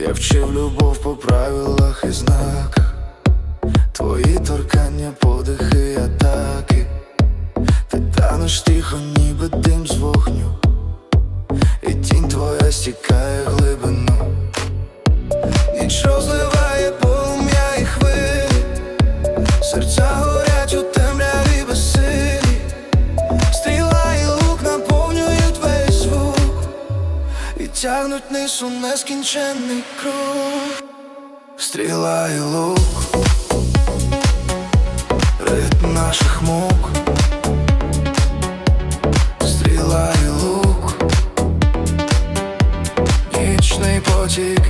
Я вчив любов по правилах і знаках, твої торкання, подихи, атаки, ти танеш тихо, ніби дим з вогню, і тінь твоя стікає глибину, ніч розливає полум'я і хвилі, серця Тягнуть у нескінченний круг. Стріла і лук. Ритм наших мук. Стріла і лук. Нічний потік